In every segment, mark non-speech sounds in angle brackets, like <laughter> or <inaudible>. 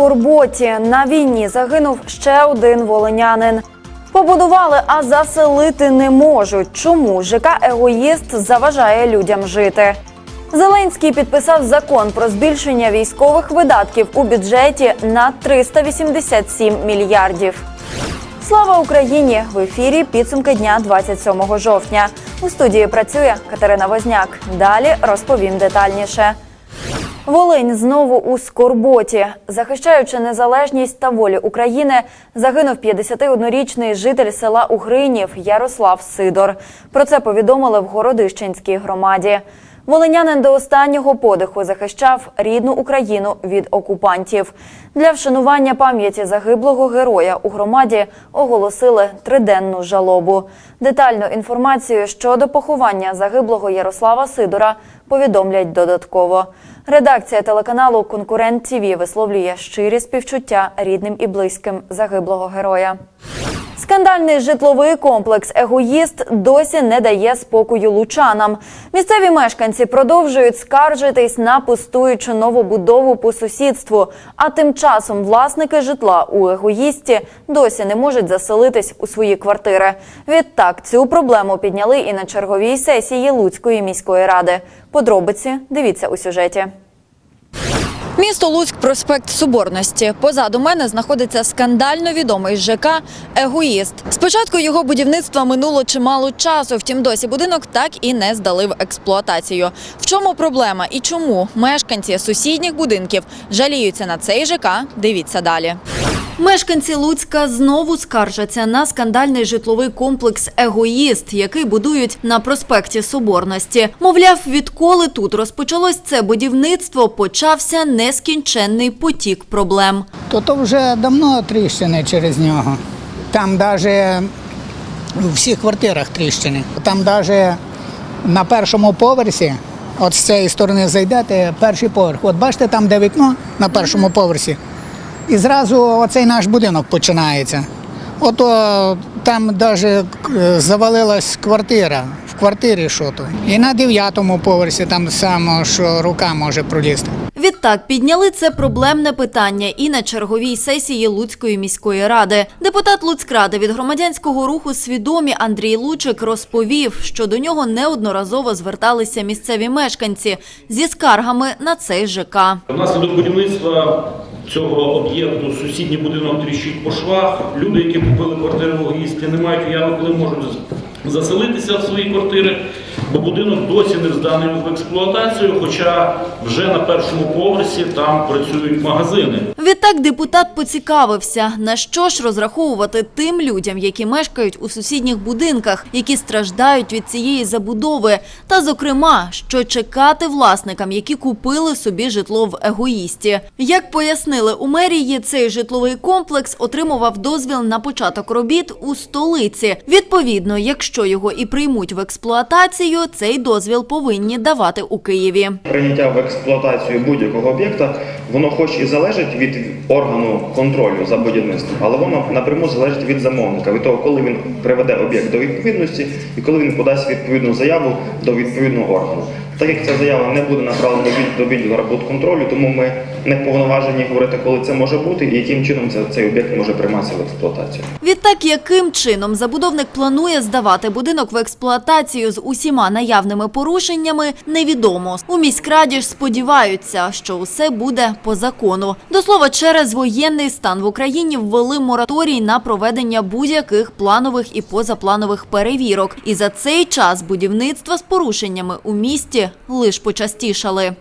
Скорботі. На війні загинув ще один волинянин. Побудували, а заселити не можуть. Чому ЖК Егоїст заважає людям жити? Зеленський підписав закон про збільшення військових видатків у бюджеті на 387 мільярдів. Слава Україні! В ефірі підсумки дня 27 жовтня. У студії працює Катерина Возняк. Далі розповім детальніше. Волинь знову у скорботі. Захищаючи незалежність та волю України, загинув 51-річний житель села Угринів Ярослав Сидор. Про це повідомили в Городищенській громаді. Волинянин до останнього подиху захищав рідну Україну від окупантів. Для вшанування пам'яті загиблого героя у громаді оголосили триденну жалобу. Детальну інформацію щодо поховання загиблого Ярослава Сидора повідомлять додатково. Редакція телеканалу Конкурент ТІВІ висловлює щирі співчуття рідним і близьким загиблого героя. Скандальний житловий комплекс Егоїст досі не дає спокою лучанам. Місцеві мешканці продовжують скаржитись на пустуючу новобудову по сусідству. А тим часом власники житла у егоїсті досі не можуть заселитись у свої квартири. Відтак цю проблему підняли і на черговій сесії Луцької міської ради. Подробиці дивіться у сюжеті. Місто Луцьк, проспект Соборності. Позаду мене знаходиться скандально відомий ЖК Егоїст. Спочатку його будівництва минуло чимало часу. Втім, досі будинок так і не здали в експлуатацію. В чому проблема і чому мешканці сусідніх будинків жаліються на цей ЖК? Дивіться далі. Мешканці Луцька знову скаржаться на скандальний житловий комплекс Егоїст, який будують на проспекті Соборності. Мовляв, відколи тут розпочалось це будівництво, почався нескінченний потік проблем. То то вже давно тріщини через нього. Там навіть у всіх квартирах тріщини. Там навіть на першому поверсі, от з цієї сторони зайдете, перший поверх. От бачите, там де вікно на першому поверсі. І зразу оцей наш будинок починається. Ото там навіть завалилась квартира. В квартирі що то. І на дев'ятому поверсі там само, що рука може пролізти. Відтак підняли це проблемне питання і на черговій сесії Луцької міської ради. Депутат Луцькради від громадянського руху свідомі Андрій Лучик розповів, що до нього неодноразово зверталися місцеві мешканці зі скаргами на цей ЖК. Внаслідок будівництва цього об'єкту сусідній будинок тріщить по швах. Люди, які купили квартири в Огісті, не мають уяви, коли можуть заселитися в свої квартири, бо будинок досі не зданий в експлуатацію, хоча вже на першому поверсі там працюють магазини. Відтак депутат поцікавився, на що ж розраховувати тим людям, які мешкають у сусідніх будинках, які страждають від цієї забудови, та зокрема, що чекати власникам, які купили собі житло в егоїсті. Як пояснили у мерії, цей житловий комплекс отримував дозвіл на початок робіт у столиці. Відповідно, якщо його і приймуть в експлуатацію, цей дозвіл повинні давати у Києві. Прийняття в експлуатацію будь-якого об'єкта, воно хоч і залежить від органу контролю за будівництвом, але воно напряму залежить від замовника, від того, коли він приведе об'єкт до відповідності і коли він подасть відповідну заяву до відповідного органу. Так як ця заява не буде направлена до відділу тому ми не повноважені говорити, коли це може бути і яким чином це- цей об'єкт може прийматися в експлуатацію. Відтак, яким чином забудовник планує здавати будинок в експлуатацію з усіма наявними порушеннями, невідомо. У міськраді ж сподіваються, що усе буде по закону. До слова, через воєнний стан в Україні ввели мораторій на проведення будь-яких планових і позапланових перевірок. І за цей час будівництва з порушеннями у місті лиш почастішали.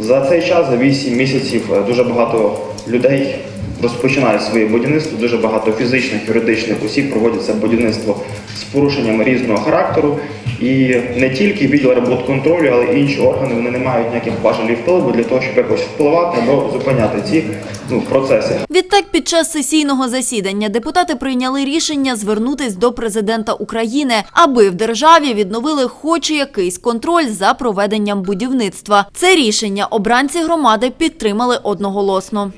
За цей час, за 8 місяців, е, дуже багато людей розпочинають своє будівництво. Дуже багато фізичних, юридичних осіб проводяться будівництво з порушеннями різного характеру. І не тільки відділ роботконтролю, але й інші органи вони не мають ніяких важелів впливу для того, щоб якось впливати або зупиняти ці ну, процеси. Відтак, під час сесійного засідання депутати прийняли рішення звернутись до президента України, аби в державі відновили хоч якийсь контроль за проведенням будівництва. Це рішення обранці громади підтримали одноголосно.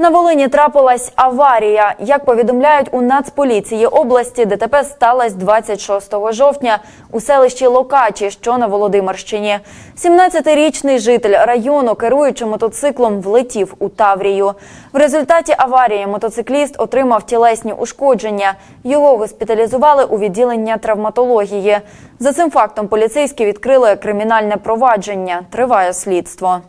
На Волині трапилась аварія. Як повідомляють у Нацполіції області, ДТП сталося 26 жовтня у селищі Локачі, що на Володимирщині. 17-річний житель району, керуючи мотоциклом, влетів у Таврію. В результаті аварії мотоцикліст отримав тілесні ушкодження. Його госпіталізували у відділення травматології. За цим фактом поліцейські відкрили кримінальне провадження. Триває слідство.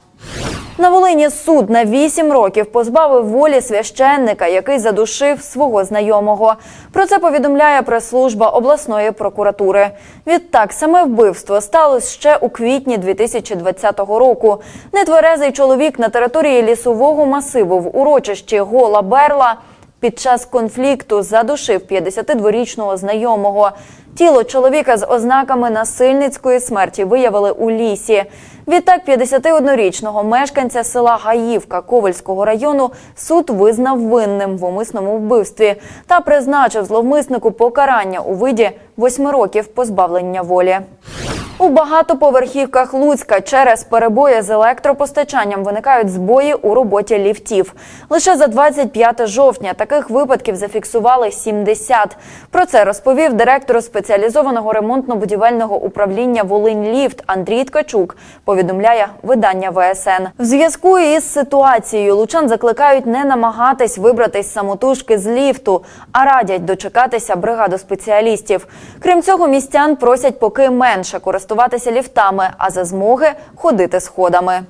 На Волині суд на 8 років позбавив волі священника, який задушив свого знайомого. Про це повідомляє прес-служба обласної прокуратури. Відтак, саме вбивство сталося ще у квітні 2020 року. Нетверезий чоловік на території лісового масиву в урочищі Гола Берла під час конфлікту задушив 52-річного знайомого. Тіло чоловіка з ознаками насильницької смерті виявили у лісі. Відтак 51-річного мешканця села Гаївка Ковальського району суд визнав винним в умисному вбивстві та призначив зловмиснику покарання у виді 8 років позбавлення волі. У багатоповерхівках Луцька через перебої з електропостачанням виникають збої у роботі ліфтів. Лише за 25 жовтня таких випадків зафіксували 70. Про це розповів директор спеціалізованого ремонтно-будівельного управління «Волинь-Ліфт» Андрій Ткачук. Повідомляє видання ВСН. В зв'язку із ситуацією лучан закликають не намагатись вибратись самотужки з ліфту, а радять дочекатися бригаду спеціалістів. Крім цього, містян просять поки менше користуватися ліфтами, а за змоги ходити сходами.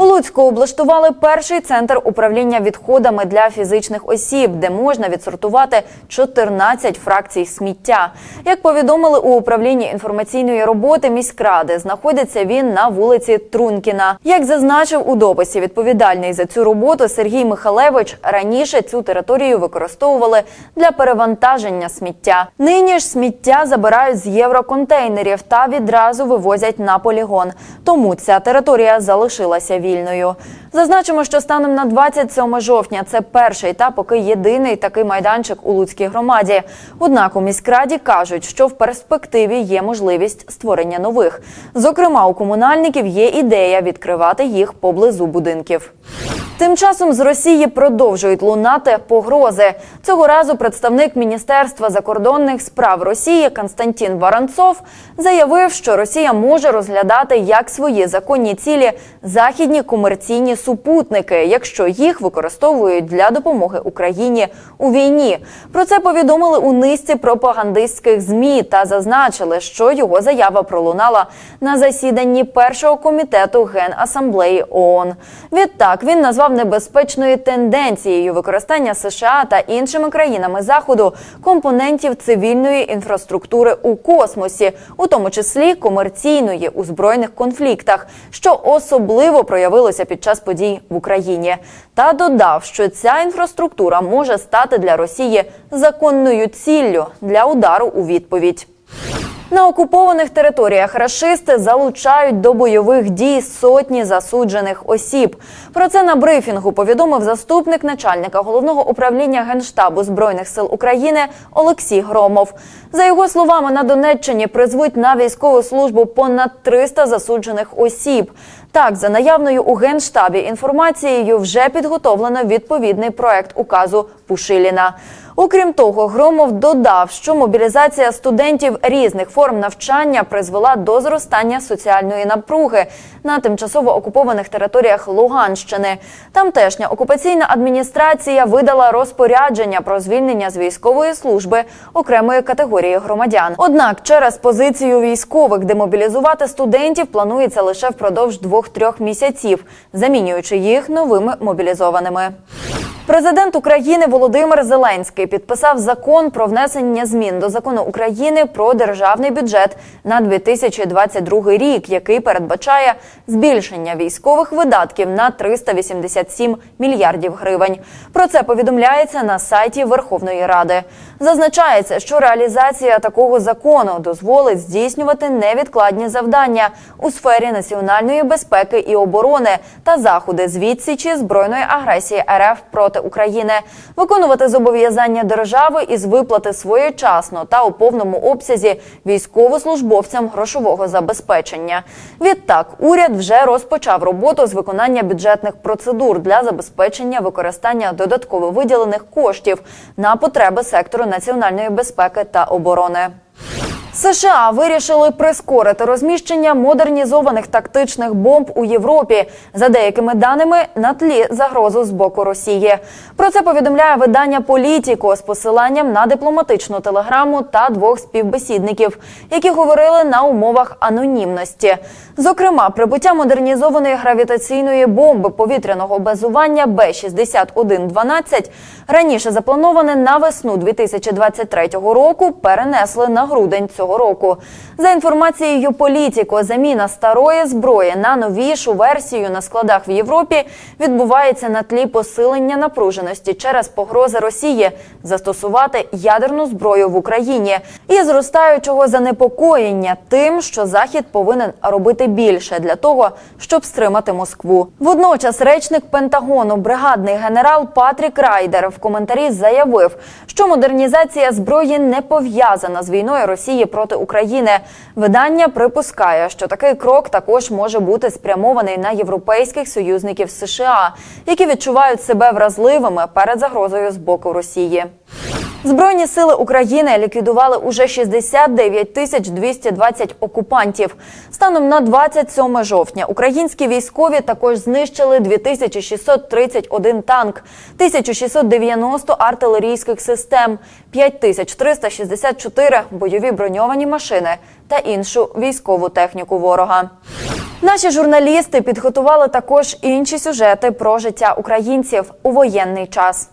У Луцьку облаштували перший центр управління відходами для фізичних осіб, де можна відсортувати 14 фракцій сміття. Як повідомили у управлінні інформаційної роботи міськради, знаходиться він на вулиці Трункіна. Як зазначив у дописі відповідальний за цю роботу Сергій Михалевич, раніше цю територію використовували для перевантаження сміття. Нині ж сміття забирають з євроконтейнерів та відразу вивозять на полігон. Тому ця територія залишилася вільною. Зазначимо, що станом на 27 жовтня це перший та поки єдиний такий майданчик у Луцькій громаді. Однак у міськраді кажуть, що в перспективі є можливість створення нових. Зокрема, у комунальників є ідея відкривати їх поблизу будинків. Тим часом з Росії продовжують лунати погрози. Цього разу представник Міністерства закордонних справ Росії Константин Варанцов заявив, що Росія може розглядати як свої законні цілі західні комерційні супутники, якщо їх використовують для допомоги Україні у війні. Про це повідомили у низці пропагандистських змі та зазначили, що його заява пролунала на засіданні першого комітету Генасамблеї ООН. Відтак він назвав небезпечною тенденцією використання США та іншими країнами заходу компонентів цивільної інфраструктури у космосі, у тому числі комерційної у збройних конфліктах, що особливо проявилося під час подій в Україні, та додав, що ця інфраструктура може стати для Росії законною ціллю для удару у відповідь. На окупованих територіях рашисти залучають до бойових дій сотні засуджених осіб. Про це на брифінгу повідомив заступник начальника головного управління генштабу збройних сил України Олексій Громов. За його словами, на Донеччині призвуть на військову службу понад 300 засуджених осіб. Так, за наявною у генштабі інформацією вже підготовлено відповідний проект указу Пушиліна. Окрім того, Громов додав, що мобілізація студентів різних форм навчання призвела до зростання соціальної напруги на тимчасово окупованих територіях Луганщини. Тамтешня окупаційна адміністрація видала розпорядження про звільнення з військової служби окремої категорії громадян. Однак, через позицію військових демобілізувати студентів планується лише впродовж двох-трьох місяців, замінюючи їх новими мобілізованими. Президент України Володимир Зеленський підписав закон про внесення змін до закону України про державний бюджет на 2022 рік, який передбачає збільшення військових видатків на 387 мільярдів гривень. Про це повідомляється на сайті Верховної Ради. Зазначається, що реалізація такого закону дозволить здійснювати невідкладні завдання у сфері національної безпеки і оборони та заходи з відсічі збройної агресії РФ проти України, виконувати зобов'язання держави із виплати своєчасно та у повному обсязі військовослужбовцям грошового забезпечення. Відтак, уряд вже розпочав роботу з виконання бюджетних процедур для забезпечення використання додатково виділених коштів на потреби сектору національної безпеки та оборони. США вирішили прискорити розміщення модернізованих тактичних бомб у Європі за деякими даними на тлі загрозу з боку Росії. Про це повідомляє видання Політіко з посиланням на дипломатичну телеграму та двох співбесідників, які говорили на умовах анонімності. Зокрема, прибуття модернізованої гравітаційної бомби повітряного базування Б-6112 раніше заплановане на весну 2023 року перенесли на грудень цього року. За інформацією Політіко, заміна старої зброї на новішу версію на складах в Європі відбувається на тлі посилення напруженості через погрози Росії застосувати ядерну зброю в Україні і зростаючого занепокоєння тим, що Захід повинен робити більше для того, щоб стримати Москву. Водночас речник Пентагону, бригадний генерал Патрік Райдер в коментарі заявив, що модернізація зброї не пов'язана з війною Росії проти України. Видання припускає, що такий крок також може бути спрямований на європейських союзників США, які відчувають себе вразливими перед загрозою з боку Росії. Збройні сили України ліквідували уже 69 тисяч 220 окупантів. Станом на 27 жовтня українські військові також знищили 2631 танк, 1690 артилерійських систем, 5364 бойові броньовані машини та іншу військову техніку ворога. Наші журналісти підготували також інші сюжети про життя українців у воєнний час.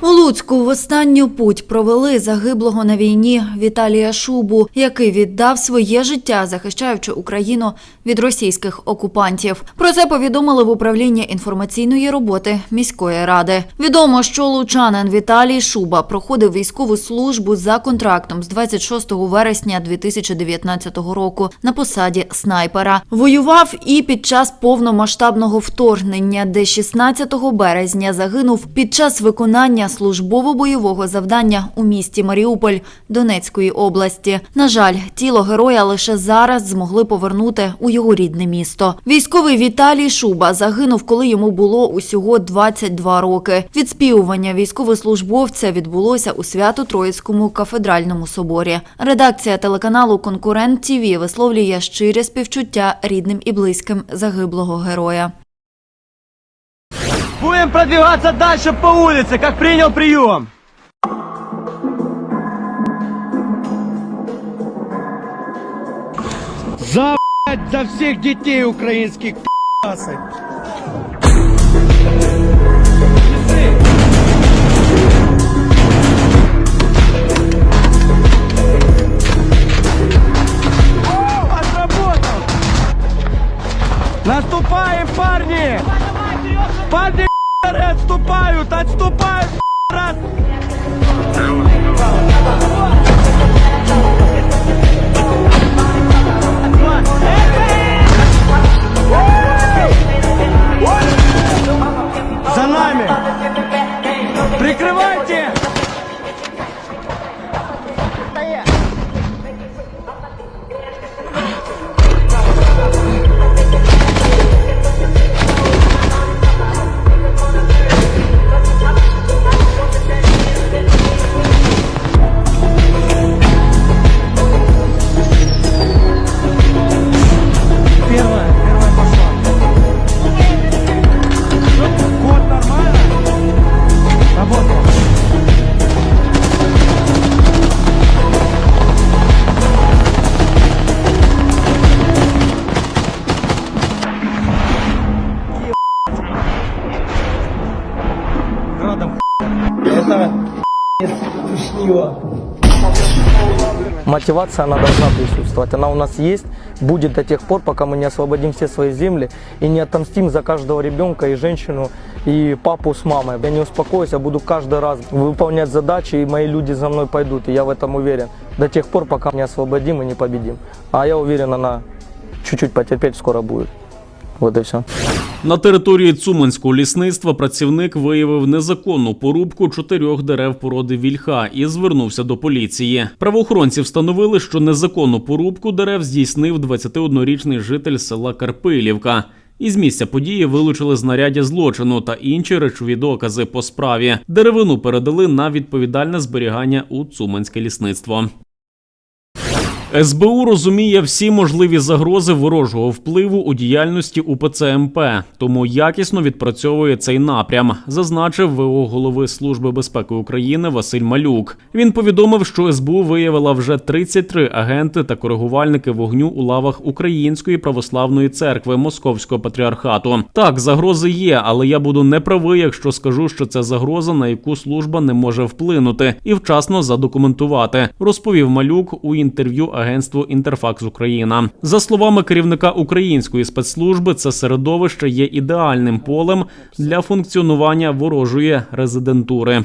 У Луцьку в останню путь провели загиблого на війні Віталія Шубу, який віддав своє життя, захищаючи Україну від російських окупантів. Про це повідомили в управлінні інформаційної роботи міської ради. Відомо, що лучанин Віталій Шуба проходив військову службу за контрактом з 26 вересня 2019 року на посаді снайпера. Воював і під час повномасштабного вторгнення, де 16 березня загинув під час виконання службово-бойового завдання у місті Маріуполь Донецької області. На жаль, тіло героя лише зараз змогли повернути у його рідне місто. Військовий Віталій Шуба загинув, коли йому було усього 22 роки. Відспівування військовослужбовця відбулося у Свято-Троїцькому кафедральному соборі. Редакція телеканалу Конкурент ТІВІ висловлює щире співчуття рідним і близьким загиблого героя. Будем продвигаться дальше по улице, как принял прием. За, блядь, за всех детей украинских пи***асы. Мотивация, она должна присутствовать. Она у нас есть, будет до тех пор, пока мы не освободим все свои земли и не отомстим за каждого ребенка и женщину, и папу с мамой. Я не успокоюсь, я буду каждый раз выполнять задачи, и мои люди за мной пойдут, и я в этом уверен. До тех пор, пока не освободим и не победим. А я уверен, она чуть-чуть потерпеть скоро будет. Вот и все. На території Цуманського лісництва працівник виявив незаконну порубку чотирьох дерев породи вільха і звернувся до поліції. Правоохоронці встановили, що незаконну порубку дерев здійснив 21-річний житель села Карпилівка. Із місця події вилучили знаряддя злочину та інші речові докази по справі. Деревину передали на відповідальне зберігання у Цуманське лісництво. СБУ розуміє всі можливі загрози ворожого впливу у діяльності УПЦ МП, тому якісно відпрацьовує цей напрям, зазначив ВО голови Служби безпеки України Василь Малюк. Він повідомив, що СБУ виявила вже 33 агенти та коригувальники вогню у лавах Української православної церкви Московського патріархату. Так, загрози є, але я буду неправий, якщо скажу, що це загроза, на яку служба не може вплинути і вчасно задокументувати, розповів Малюк у інтерв'ю агентству Інтерфакс Україна. За словами керівника української спецслужби, це середовище є ідеальним полем для функціонування ворожої резидентури.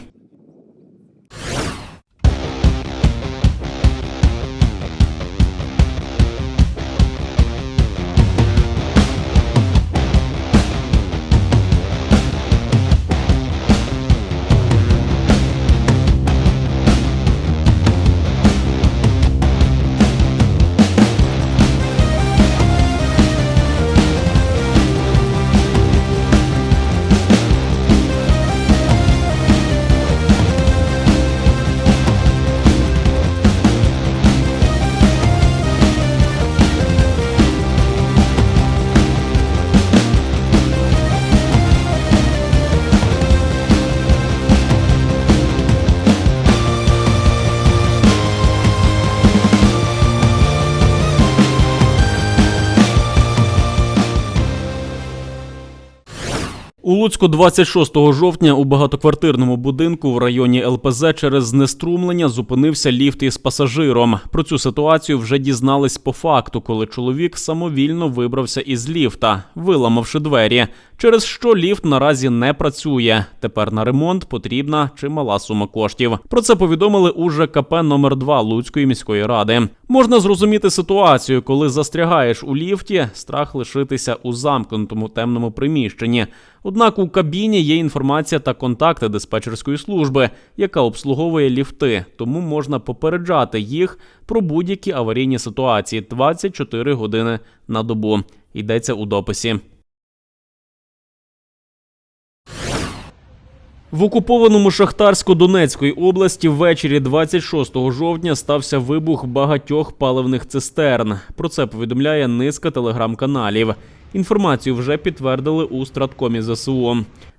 Луцьку 26 жовтня у багатоквартирному будинку в районі ЛПЗ через знеструмлення зупинився ліфт із пасажиром. Про цю ситуацію вже дізнались по факту, коли чоловік самовільно вибрався із ліфта, виламавши двері, через що ліфт наразі не працює. Тепер на ремонт потрібна чимала сума коштів. Про це повідомили у ЖКП номер 2 Луцької міської ради. Можна зрозуміти ситуацію, коли застрягаєш у ліфті, страх лишитися у замкнутому темному приміщенні. Однак у кабіні є інформація та контакти диспетчерської служби, яка обслуговує ліфти, тому можна попереджати їх про будь-які аварійні ситуації 24 години на добу. Йдеться у дописі. В окупованому Шахтарсько-Донецької області ввечері 26 жовтня стався вибух багатьох паливних цистерн. Про це повідомляє низка телеграм-каналів. Інформацію вже підтвердили у Страткомі ЗСУ.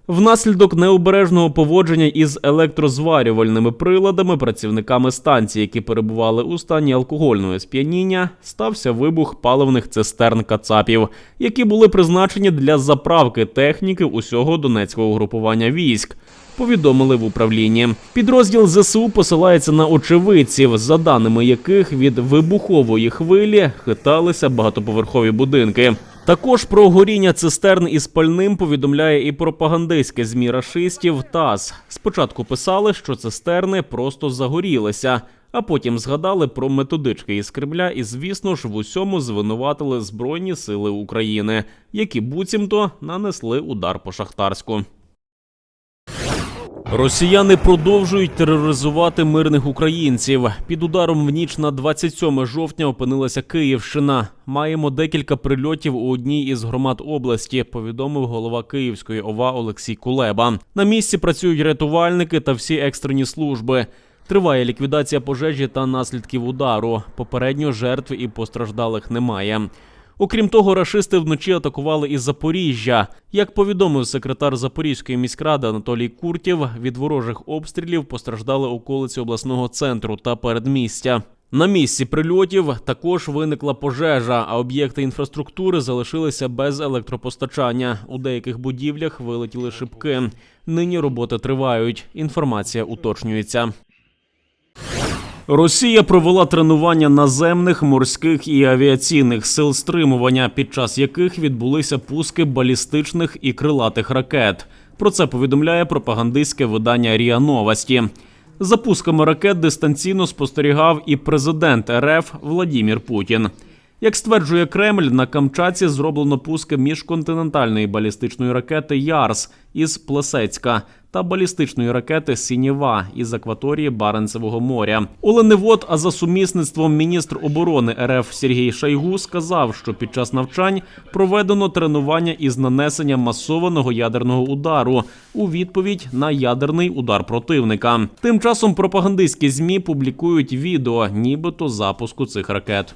Внаслідок необережного поводження із електрозварювальними приладами працівниками станції, які перебували у стані алкогольного сп'яніння, стався вибух паливних цистерн кацапів, які були призначені для заправки техніки усього донецького угрупування військ. Повідомили в управлінні. Підрозділ ЗСУ посилається на очевидців, за даними яких від вибухової хвилі хиталися багатоповерхові будинки. Також про горіння цистерн із пальним повідомляє і пропагандистське змі рашистів ТАСС. Спочатку писали, що цистерни просто загорілися, а потім згадали про методички із Кремля і, звісно ж, в усьому звинуватили Збройні сили України, які буцімто нанесли удар по Шахтарську. Росіяни продовжують тероризувати мирних українців. Під ударом в ніч на 27 жовтня опинилася Київщина. Маємо декілька прильотів у одній із громад області. Повідомив голова Київської ОВА Олексій Кулеба. На місці працюють рятувальники та всі екстрені служби. Триває ліквідація пожежі та наслідків удару. Попередньо жертв і постраждалих немає. Окрім того, рашисти вночі атакували і Запоріжжя. Як повідомив секретар Запорізької міськради Анатолій Куртєв, від ворожих обстрілів постраждали околиці обласного центру та передмістя. На місці прильотів також виникла пожежа, а об'єкти інфраструктури залишилися без електропостачання. У деяких будівлях вилетіли шибки. Нині роботи тривають. Інформація уточнюється. Росія провела тренування наземних, морських і авіаційних сил стримування, під час яких відбулися пуски балістичних і крилатих ракет. Про це повідомляє пропагандистське видання РІА Новості. За пусками ракет дистанційно спостерігав і президент РФ Владімір Путін. Як стверджує Кремль, на Камчатці зроблено пуски міжконтинентальної балістичної ракети Ярс із Плесецька та балістичної ракети Сінєва із акваторії Баренцевого моря. Оленевод, а за сумісництвом міністр оборони РФ Сергій Шайгу сказав, що під час навчань проведено тренування із нанесення масованого ядерного удару у відповідь на ядерний удар противника. Тим часом пропагандистські змі публікують відео, нібито запуску цих ракет.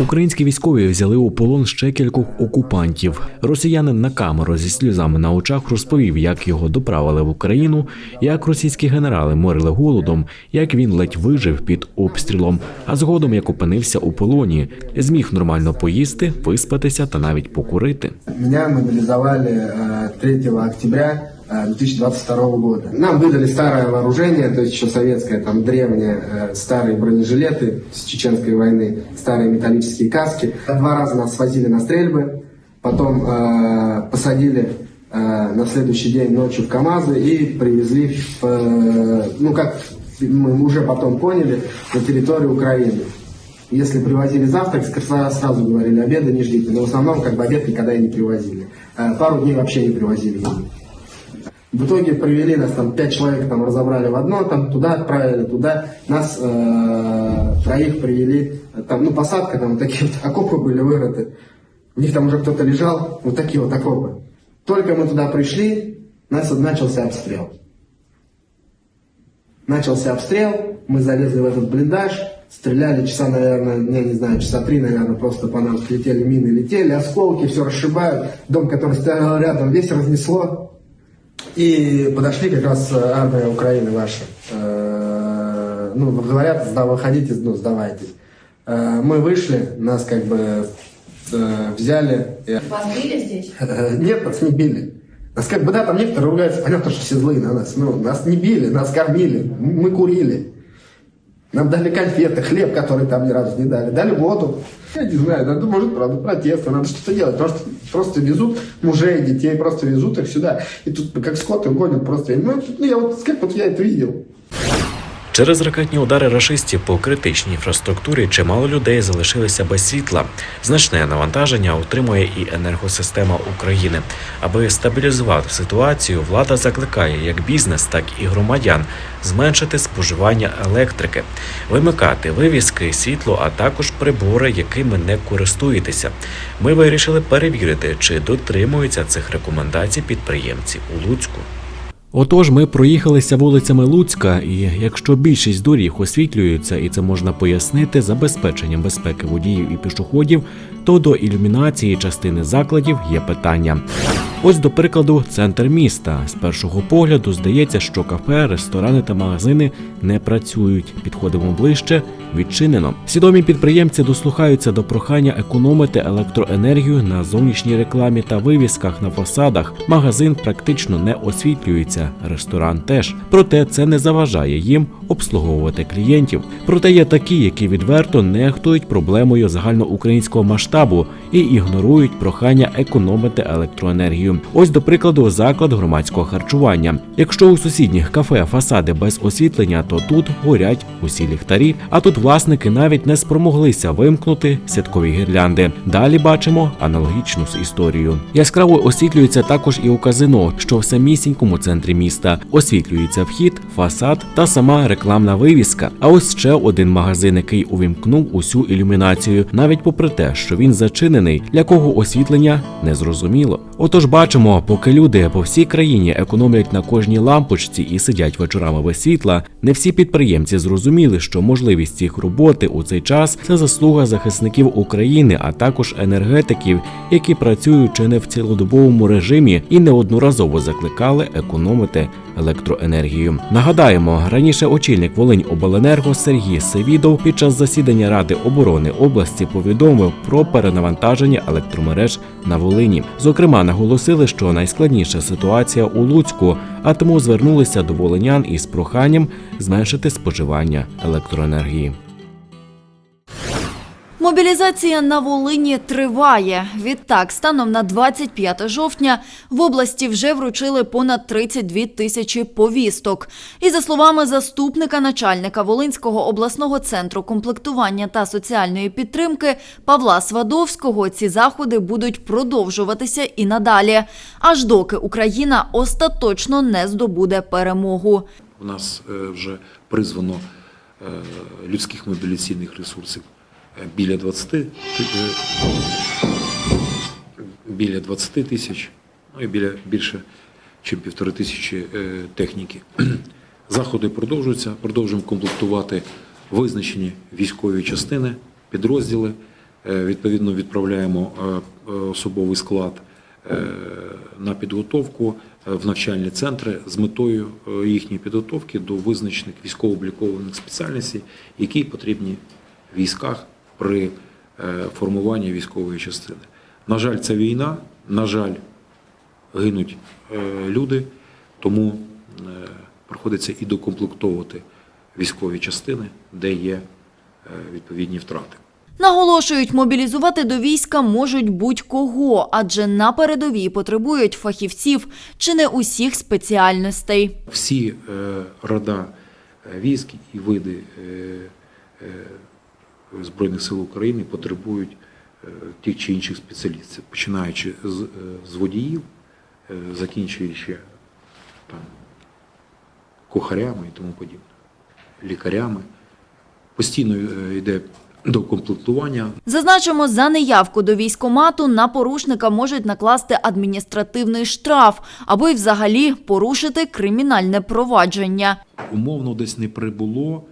Українські військові взяли у полон ще кількох окупантів. Росіянин на камеру зі сльозами на очах розповів, як його доправили в Україну, як російські генерали морили голодом, як він ледь вижив під обстрілом, а згодом як опинився у полоні, зміг нормально поїсти, виспатися та навіть покурити. Меня мобилизовали э, 3 октября э, 2022 года. Нам выдали старое вооружение, то есть еще советское, там древнее, э, старые бронежилеты с чеченской войны, старые металлические каски. Два раза нас свозили на стрельбы, потом э, посадили э, на следующий день ночью в КАМАЗы и привезли, в, э, ну как мы уже потом поняли, на территорию Украины. Если привозили завтрак, сразу говорили, обеда не ждите. Но в основном, как бы обед никогда и не привозили. Э, Пару дней вообще не привозили еду. В итоге привели нас там пять человек, там разобрали в одно, там туда отправили, туда. Нас э, троих привели, там, ну посадка, там такие вот <laughs> окопы были вырыты. В них там уже кто-то лежал, вот такие вот окопы. Только мы туда пришли, нас начался обстрел. Начался обстрел, мы залезли в этот блиндаж, стреляли часа, наверное, я не знаю, часа три, наверное, просто по нам летели мины, летели, осколки, все расшибают. Дом, который стоял рядом, весь разнесло. И подошли как раз э, армия Украины ваша. Э, Ну, говорят, выходите, ну, сдавайтесь. Э, Мы вышли, нас как бы взяли. Вас били здесь? <laughs> Нет, нас не били. Нас как бы, да, там некоторые ругаются, понятно, что все злые на нас. Ну, нас не били, нас кормили, мы курили. Нам дали конфеты, хлеб, который там ни разу не дали. Дали воду. Я не знаю, надо, может, правда, протесты, надо что-то делать. Просто, просто везут мужей, детей, просто везут их сюда. И тут как скоты гонят просто. Ну, я вот, как вот я это видел. Через ракетні удари рашистів по критичній інфраструктурі чимало людей залишилися без світла. Значне навантаження отримує і енергосистема України. Аби стабілізувати ситуацію, влада закликає як бізнес, так і громадян зменшити споживання електрики, вимикати вивіски, світло, а також прибори, якими не користуєтеся. Ми вирішили перевірити, чи дотримуються цих рекомендацій підприємці у Луцьку. Отож, ми проїхалися вулицями Луцька, і якщо більшість доріг освітлюються, і це можна пояснити забезпеченням безпеки водіїв і пішоходів, то до ілюмінації частини закладів є питання. Ось, до прикладу, центр міста. З першого погляду здається, що кафе, ресторани та магазини не працюють. Підходимо ближче, відчинено. Свідомі підприємці дослухаються до прохання економити електроенергію на зовнішній рекламі та вивісках на фасадах. Магазин практично не освітлюється, ресторан теж. Проте це не заважає їм обслуговувати клієнтів. Проте є такі, які відверто нехтують проблемою загальноукраїнського масштабу і ігнорують прохання економити електроенергію. Ось, до прикладу, заклад громадського харчування. Якщо у сусідніх кафе фасади без освітлення, то тут горять усі ліхтарі, а тут власники навіть не спромоглися вимкнути святкові гірлянди. Далі бачимо аналогічну історію. Яскраво освітлюється також і у казино, що в самісінькому центрі міста. Освітлюється вхід, фасад та сама рекламна вивіска. А ось ще один магазин, який увімкнув усю ілюмінацію, навіть попри те, що він зачинений, для кого освітлення не зрозуміло. Отож, бачимо, поки люди по всій країні економлять на кожній лампочці і сидять вечорами без світла, не всі підприємці зрозуміли, що можливість їх роботи у цей час це заслуга захисників України, а також енергетиків, які працюють чи не в цілодобовому режимі і неодноразово закликали економити електроенергію. Нагадаємо, раніше очільник Волинь Обленерго Сергій Севідов під час засідання Ради оборони області повідомив про перенавантаження електромереж на Волині. Зокрема, наголосили, що найскладніша ситуація у Луцьку, а тому звернулися до волинян із проханням зменшити споживання електроенергії. Мобілізація на Волині триває. Відтак, станом на 25 жовтня в області вже вручили понад 32 тисячі повісток. І за словами заступника начальника Волинського обласного центру комплектування та соціальної підтримки Павла Свадовського, ці заходи будуть продовжуватися і надалі, аж доки Україна остаточно не здобуде перемогу. У нас е, вже призвано е, людських мобілізаційних ресурсів біля 20, е, біля 20 тисяч, ну і біля більше, ніж півтори тисячі е, техніки. <clears throat> Заходи продовжуються, продовжуємо комплектувати визначені військові частини, підрозділи. Е, Відповідно, відправляємо особовий склад на підготовку в навчальні центри з метою їхньої підготовки до визначених військово-облікованих спеціальностей, які потрібні в військах при е, формуванні військової частини. На жаль, це війна, на жаль, гинуть е, люди, тому е, приходиться і докомплектовувати військові частини, де є відповідні втрати. Наголошують, мобілізувати до війська можуть будь-кого, адже на передовій потребують фахівців чи не усіх спеціальностей. всі рода військ і види Збройних сил України потребують е, тих чи інших спеціалістів, починаючи з, е, з водіїв, е, закінчуючи там, кухарями і тому подібне, лікарями. Постійно е, йде докомплектування. Зазначимо, за неявку до військомату на порушника можуть накласти адміністративний штраф або й взагалі порушити кримінальне провадження. умовно десь не прибуло е,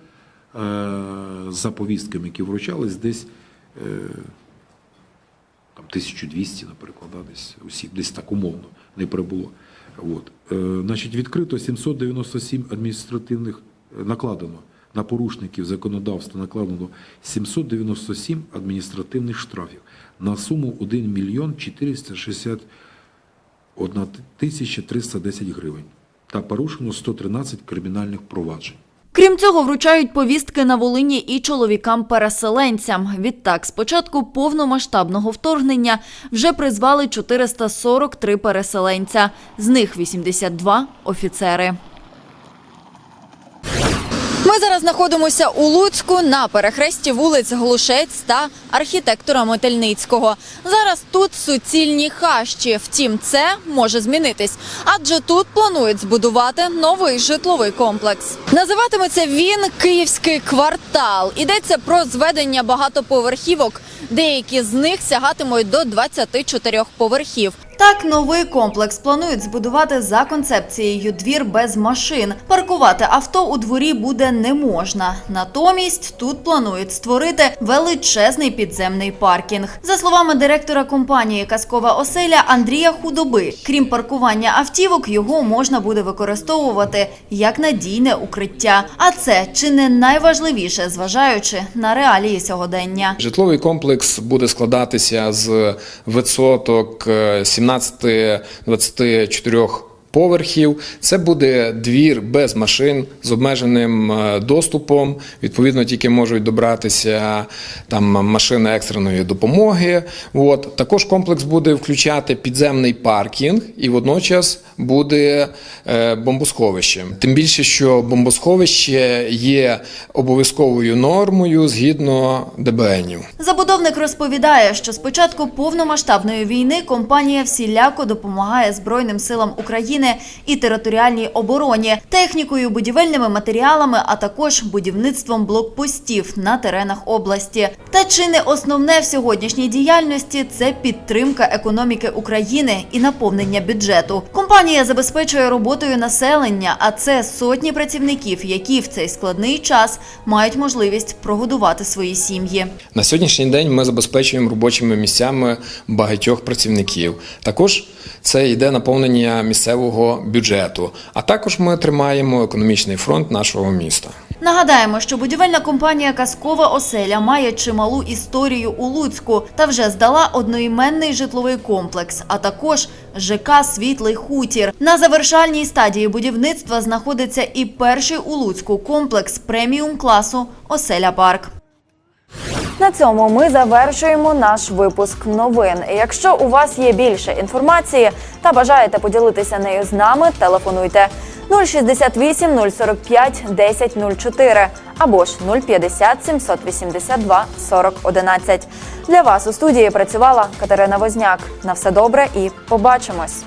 за повістками, які вручались, десь е, там, 1200, наприклад, десь осіб, десь так умовно не прибуло. От. Е, значить, відкрито 797 адміністративних е, накладено на порушників законодавства накладено 797 адміністративних штрафів на суму 1 мільйон 461 тисяча 310 гривень та порушено 113 кримінальних проваджень. Крім цього, вручають повістки на Волині і чоловікам-переселенцям. Відтак, з початку повномасштабного вторгнення вже призвали 443 переселенця, з них 82 – офіцери. Ми зараз знаходимося у Луцьку на перехресті вулиць Глушець та архітектора Метельницького. Зараз тут суцільні хащі. Втім, це може змінитись, адже тут планують збудувати новий житловий комплекс. Називатиметься він Київський квартал. Йдеться про зведення багатоповерхівок. Деякі з них сягатимуть до 24 поверхів. Так, новий комплекс планують збудувати за концепцією двір без машин. Паркувати авто у дворі буде не можна. Натомість тут планують створити величезний підземний паркінг. За словами директора компанії Казкова оселя Андрія Худоби, крім паркування автівок, його можна буде використовувати як надійне укриття. А це чи не найважливіше, зважаючи на реалії сьогодення? Житловий комплекс буде складатися з висоток 17 18-24 Поверхів це буде двір без машин з обмеженим е, доступом. Відповідно, тільки можуть добратися там машини екстреної допомоги. От також комплекс буде включати підземний паркінг і водночас буде е, бомбосховище. Тим більше, що бомбосховище є обов'язковою нормою згідно ДБНів. Забудовник розповідає, що з початку повномасштабної війни компанія всіляко допомагає Збройним силам України і територіальній обороні, технікою, будівельними матеріалами, а також будівництвом блокпостів на теренах області. Та чи не основне в сьогоднішній діяльності це підтримка економіки України і наповнення бюджету. Компанія забезпечує роботою населення, а це сотні працівників, які в цей складний час мають можливість прогодувати свої сім'ї. На сьогоднішній день ми забезпечуємо робочими місцями багатьох працівників. Також це йде наповнення місцевого бюджету. А також ми тримаємо економічний фронт нашого міста. Нагадаємо, що будівельна компанія Казкова оселя має чималу історію у Луцьку та вже здала одноіменний житловий комплекс, а також ЖК Світлий хутір. На завершальній стадії будівництва знаходиться і перший у Луцьку комплекс преміум класу Оселя Парк. На цьому ми завершуємо наш випуск новин. Якщо у вас є більше інформації та бажаєте поділитися нею з нами, телефонуйте 068 045 1004 або ж 050 782 40 11. Для вас у студії працювала Катерина Возняк. На все добре і побачимось.